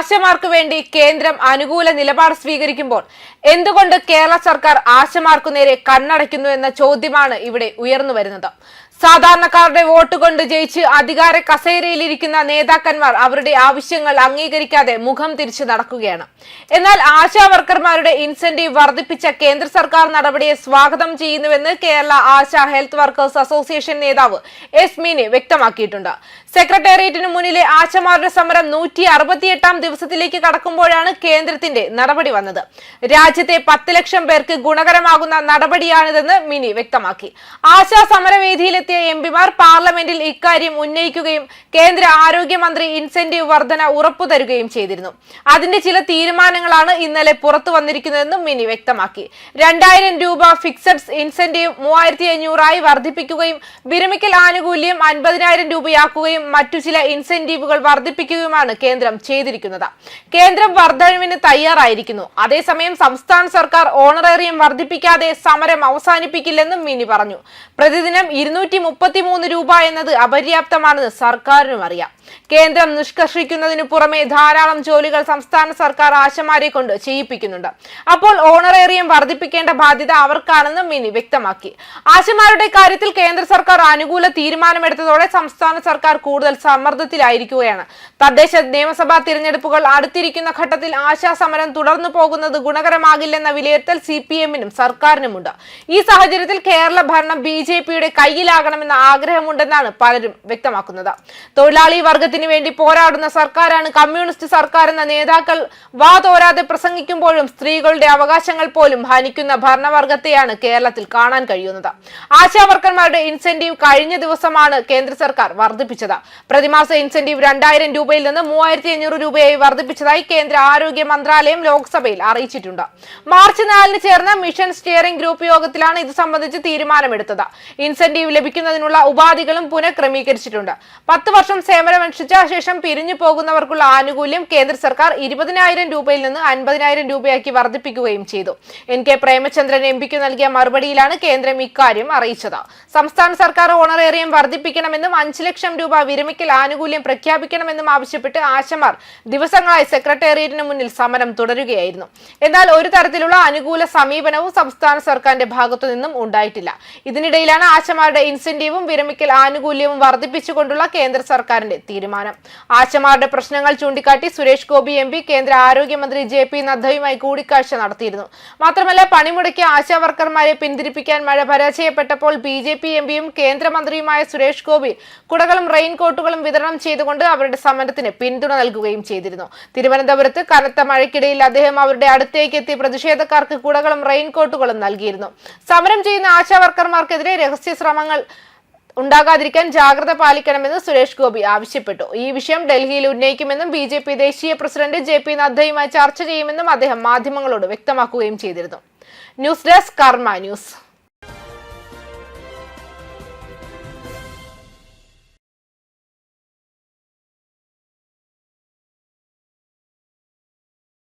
ആശമാർക്ക് വേണ്ടി കേന്ദ്രം അനുകൂല നിലപാട് സ്വീകരിക്കുമ്പോൾ എന്തുകൊണ്ട് കേരള സർക്കാർ ആശമാർക്കു നേരെ കണ്ണടയ്ക്കുന്നു എന്ന ചോദ്യമാണ് ഇവിടെ ഉയർന്നു വരുന്നത്. സാധാരണക്കാരുടെ വോട്ട് കൊണ്ട് ജയിച്ച് അധികാര കസേരയിലിരിക്കുന്ന നേതാക്കന്മാർ അവരുടെ ആവശ്യങ്ങൾ അംഗീകരിക്കാതെ മുഖം തിരിച്ചു നടക്കുകയാണ്. എന്നാൽ ആശാ വർക്കർമാരുടെ ഇൻസെന്റീവ് വർദ്ധിപ്പിച്ച കേന്ദ്ര സർക്കാർ നടപടിയെ സ്വാഗതം ചെയ്യുന്നുവെന്ന് Kerala Asha health workers association നേതാവ് എസ് മീനെ വ്യക്തമാക്കിയിട്ടുണ്ട്. സെക്രട്ടേറിയറ്റിന് മുന്നിലെ ആശമാരുടെ സമരം നൂറ്റി അറുപത്തിയെട്ടാം ദിവസത്തിലേക്ക് കടക്കുമ്പോഴാണ് കേന്ദ്രത്തിന്റെ നടപടി വന്നത്. രാജ്യത്തെ പത്ത് ലക്ഷം പേർക്ക് ഗുണകരമാകുന്ന നടപടിയാണിതെന്ന് മിനി വ്യക്തമാക്കി. ആശാ സമരവേദിയിലെത്തിയ എം പിമാർ പാർലമെന്റിൽ ഇക്കാര്യം ഉന്നയിക്കുകയും കേന്ദ്ര ആരോഗ്യമന്ത്രി ഇൻസെന്റീവ് വർധന ഉറപ്പു തരുകയും ചെയ്തിരുന്നു. അതിന്റെ ചില തീരുമാനങ്ങളാണ് ഇന്നലെ പുറത്തു വന്നിരിക്കുന്നതെന്നും മിനി വ്യക്തമാക്കി. രണ്ടായിരം രൂപ ഫിക്സഡ് ഇൻസെന്റീവ് മൂവായിരത്തി അഞ്ഞൂറായി വർദ്ധിപ്പിക്കുകയും വിരമിക്കൽ ആനുകൂല്യം അൻപതിനായിരം രൂപയാക്കുകയും മറ്റു ചില ഇൻസെന്റീവുകൾ വർദ്ധിപ്പിക്കുകയുമാണ് കേന്ദ്രം ചെയ്തിരിക്കുന്നത്. കേന്ദ്രം വർധനവിന് തയ്യാറായിരിക്കുന്നു. അതേസമയം സംസ്ഥാന സർക്കാർ ഓണറേറിയം വർദ്ധിപ്പിക്കാതെ സമരം അവസാനിപ്പിക്കില്ലെന്നും മിനി പറഞ്ഞു. പ്രതിദിനം ഇരുന്നൂറ്റി മുപ്പത്തിമൂന്ന് രൂപ എന്നത് അപര്യാപ്തമാണെന്ന് സർക്കാരിനും അറിയാം. കേന്ദ്രം നിഷ്കർഷിക്കുന്നതിനു പുറമെ ധാരാളം ജോലികൾ സംസ്ഥാന സർക്കാർ ആശമാരെ കൊണ്ട് ചെയ്യിപ്പിക്കുന്നുണ്ട്. അപ്പോൾ ഓണറേറിയം വർദ്ധിപ്പിക്കേണ്ട ബാധ്യത അവർക്കാണെന്നും മിനി വ്യക്തമാക്കി. ആശമാരുടെ കാര്യത്തിൽ കേന്ദ്ര സർക്കാർ അനുകൂല തീരുമാനമെടുത്തതോടെ സംസ്ഥാന സർക്കാർ കൂടുതൽ സമ്മർദ്ദത്തിലായിരിക്കുകയാണ്. തദ്ദേശ നിയമസഭാ തിരഞ്ഞെടുപ്പുകൾ അടുത്തിരിക്കുന്ന ഘട്ടത്തിൽ ആശാ സമരം തുടർന്നു പോകുന്നത് ഗുണകരമാകില്ലെന്ന വിലയിരുത്തൽ സി പി എമ്മിനും സർക്കാരിനുമുണ്ട്. ഈ സാഹചര്യത്തിൽ കേരള ഭരണം ബി ജെ പിയുടെ കയ്യിലാകണമെന്ന ആഗ്രഹമുണ്ടെന്നാണ് പലരും വ്യക്തമാക്കുന്നത്. തൊഴിലാളി വർഗത്തിന് വേണ്ടി പോരാടുന്ന സർക്കാരാണ് കമ്മ്യൂണിസ്റ്റ് സർക്കാർ എന്ന നേതാക്കൾ വാതോരാതെ പ്രസംഗിക്കുമ്പോഴും സ്ത്രീകളുടെ അവകാശങ്ങൾ പോലും ഹനിക്കുന്ന ഭരണവർഗത്തെയാണ് കേരളത്തിൽ കാണാൻ കഴിയുന്നത്. ആശാവർക്കർമാരുടെ ഇൻസെന്റീവ് കഴിഞ്ഞ ദിവസമാണ് കേന്ദ്ര സർക്കാർ വർദ്ധിപ്പിച്ചത്. പ്രതിമാസ ഇൻസെന്റീവ് രണ്ടായിരം രൂപയിൽ നിന്ന് മൂവായിരത്തി അഞ്ഞൂറ് രൂപയായി വർദ്ധിപ്പിച്ചതായി കേന്ദ്ര ആരോഗ്യ മന്ത്രാലയം ലോക്സഭയിൽ അറിയിച്ചിട്ടുണ്ട്. മാർച്ച് നാലിന് ചേർന്ന മിഷൻ സ്റ്റിയറിംഗ് ഗ്രൂപ്പ് യോഗത്തിലാണ് ഇത് സംബന്ധിച്ച് തീരുമാനമെടുത്തത്. ഇൻസെന്റീവ് ലഭിക്കുന്നതിനുള്ള ഉപാധികളും പുനഃക്രമീകരിച്ചിട്ടുണ്ട്. പത്ത് വർഷം സേവനമനുഷ്ഠിച്ച ശേഷം പിരിഞ്ഞു പോകുന്നവർക്കുള്ള ആനുകൂല്യം കേന്ദ്ര സർക്കാർ ഇരുപതിനായിരം രൂപയിൽ നിന്ന് അൻപതിനായിരം രൂപയാക്കി വർദ്ധിപ്പിക്കുകയും ചെയ്തു. എൻ കെ പ്രേമചന്ദ്രൻ എം പിക്ക് നൽകിയ മറുപടിയിലാണ് കേന്ദ്രം ഇക്കാര്യം അറിയിച്ചത്. സംസ്ഥാന സർക്കാർ ഓണറേറിയം വർദ്ധിപ്പിക്കണമെന്നും അഞ്ച് ലക്ഷം രൂപ വിരമിക്കൽ ആനുകൂല്യം പ്രഖ്യാപിക്കണമെന്നും ആവശ്യപ്പെട്ട് ആശമാർ ദിവസങ്ങളായി സെക്രട്ടേറിയറ്റിന് മുന്നിൽ സമരം തുടരുകയായിരുന്നു. എന്നാൽ ഒരു തരത്തിലുള്ള അനുകൂല സമീപനവും സംസ്ഥാന സർക്കാരിന്റെ ഭാഗത്തു നിന്നും ഉണ്ടായിട്ടില്ല. ഇതിനിടയിലാണ് ആശമാരുടെ ഇൻസെന്റീവും വിരമിക്കൽ ആനുകൂല്യവും വർദ്ധിപ്പിച്ചുകൊണ്ടുള്ള കേന്ദ്ര സർക്കാരിന്റെ തീരുമാനം. ആശമാരുടെ പ്രശ്നങ്ങൾ ചൂണ്ടിക്കാട്ടി സുരേഷ് ഗോപി എം കേന്ദ്ര ആരോഗ്യമന്ത്രി ജെ പി നദ്ദയുമായി കൂടിക്കാഴ്ച നടത്തിയിരുന്നു. മാത്രമല്ല പണിമുടക്കിയ ആശാ വർക്കർമാരെ പിന്തിരിപ്പിക്കാൻ മഴ പരാജയപ്പെട്ടപ്പോൾ ബി ജെ പി എം പിയും കേന്ദ്രമന്ത്രിയുമായ സുരേഷ് ഗോപി കുടകളും റെയിൻകോട്ടുകളും വിതരണം ചെയ്തുകൊണ്ട് അവരുടെ സമരത്തിന് പിന്തുണ നൽകുകയും ചെയ്തിരുന്നു. തിരുവനന്തപുരത്ത് കനത്ത മഴയ്ക്കിടയിൽ അദ്ദേഹം അവരുടെ അടുത്തേക്ക് എത്തി പ്രതിഷേധക്കാർക്ക് കുടകളും റെയിൻകോട്ടുകളും നൽകിയിരുന്നു. സമരം ചെയ്യുന്ന ആശാ വർക്കർമാർക്കെതിരെ രഹസ്യ ശ്രമങ്ങൾ ഉണ്ടാകാതിരിക്കാൻ ജാഗ്രത പാലിക്കണമെന്ന് സുരേഷ് ഗോപി ആവശ്യപ്പെട്ടു. ഈ വിഷയം ഡൽഹിയിൽ ഉന്നയിക്കുമെന്നും ബി ജെ പി ദേശീയ പ്രസിഡന്റ് ജെ പി നദ്ദയുമായി ചർച്ച ചെയ്യുമെന്നും അദ്ദേഹം മാധ്യമങ്ങളോട് വ്യക്തമാക്കുകയും ചെയ്തിരുന്നു. News desk Karma news.